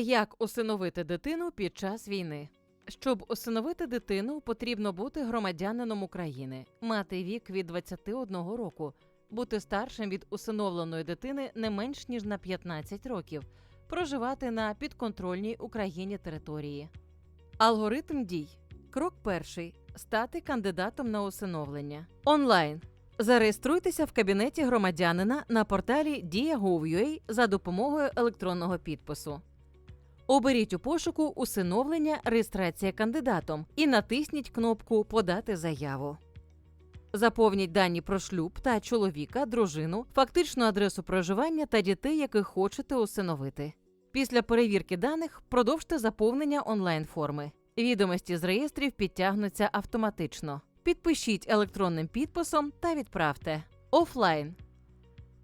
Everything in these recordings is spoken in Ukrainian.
Як усиновити дитину під час війни? Щоб усиновити дитину, потрібно бути громадянином України, мати вік від 21 року, бути старшим від усиновленої дитини не менш ніж на 15 років, проживати на підконтрольній Україні території. Алгоритм дій. Крок перший стати кандидатом на усиновлення. Онлайн. Зареєструйтеся в кабінеті громадянина на порталі Дія.gov.ua за допомогою електронного підпису. Оберіть у пошуку усиновлення реєстрація кандидатом і натисніть кнопку Подати заяву. Заповніть дані про шлюб та чоловіка, дружину, фактичну адресу проживання та дітей, яких хочете усиновити. Після перевірки даних продовжте заповнення онлайн-форми. Відомості з реєстрів підтягнуться автоматично. Підпишіть електронним підписом та відправте. Офлайн.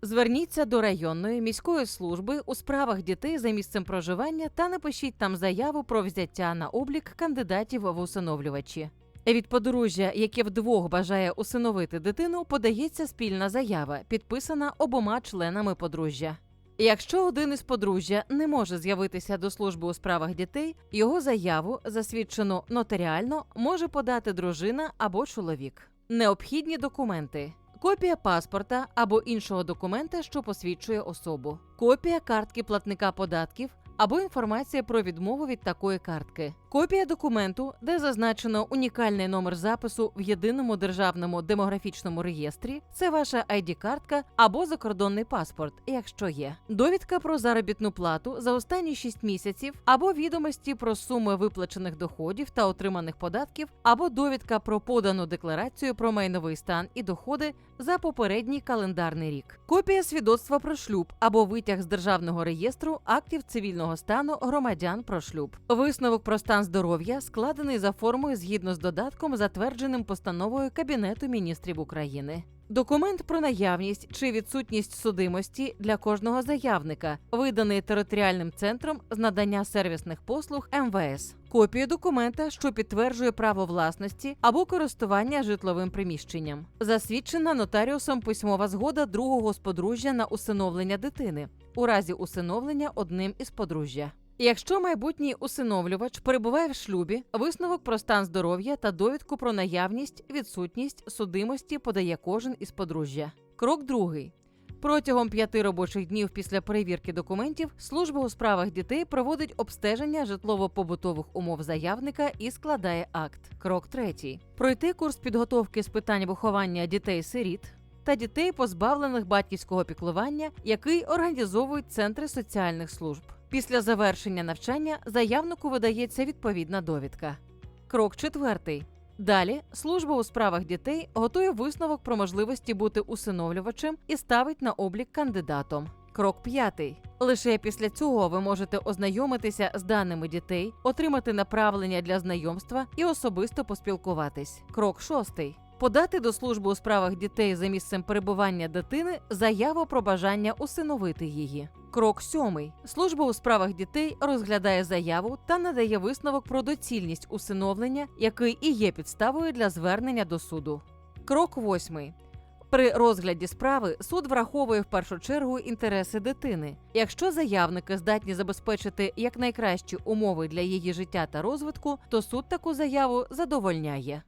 Зверніться до районної міської служби у справах дітей за місцем проживання та напишіть там заяву про взяття на облік кандидатів в усиновлювачі. Від подружжя, яке вдвох бажає усиновити дитину, подається спільна заява, підписана обома членами подружжя. Якщо один із подружжя не може з'явитися до служби у справах дітей, його заяву, засвідчену нотаріально, може подати дружина або чоловік. Необхідні документи. Копія паспорта або іншого документа, що посвідчує особу, копія картки платника податків або інформація про відмову від такої картки, копія документу, де зазначено унікальний номер запису в єдиному державному демографічному реєстрі, це ваша ID-картка або закордонний паспорт, якщо є, довідка про заробітну плату за останні 6 місяців, або відомості про суми виплачених доходів та отриманих податків, або довідка про подану декларацію про майновий стан і доходи за попередній календарний рік, копія свідоцтва про шлюб або витяг з державного реєстру актів цивільного стану громадян про шлюб, висновок про стан здоров'я складений за формою згідно з додатком, затвердженим постановою Кабінету міністрів України. Документ про наявність чи відсутність судимості для кожного заявника, виданий територіальним центром з надання сервісних послуг МВС, копію документа, що підтверджує право власності або користування житловим приміщенням, засвідчена нотаріусом письмова згода другого з подружжя на усиновлення дитини у разі усиновлення одним із подружжя. Якщо майбутній усиновлювач перебуває в шлюбі, висновок про стан здоров'я та довідку про наявність, відсутність судимості подає кожен із подружжя. Крок другий. Протягом п'яти робочих днів після перевірки документів служба у справах дітей проводить обстеження житлово-побутових умов заявника і складає акт. Крок третій. Пройти курс підготовки з питань виховання дітей-сиріт та дітей, позбавлених батьківського піклування, який організовують центри соціальних служб. Після завершення навчання заявнику видається відповідна довідка. Крок четвертий. Далі служба у справах дітей готує висновок про можливості бути усиновлювачем і ставить на облік кандидатом. Крок п'ятий. Лише після цього ви можете ознайомитися з даними дітей, отримати направлення для знайомства і особисто поспілкуватись. Крок шостий. Подати до служби у справах дітей за місцем перебування дитини заяву про бажання усиновити її. Крок сьомий. Служба у справах дітей розглядає заяву та надає висновок про доцільність усиновлення, який і є підставою для звернення до суду. Крок восьмий. При розгляді справи суд враховує в першу чергу інтереси дитини. Якщо заявники здатні забезпечити якнайкращі умови для її життя та розвитку, то суд таку заяву задовольняє.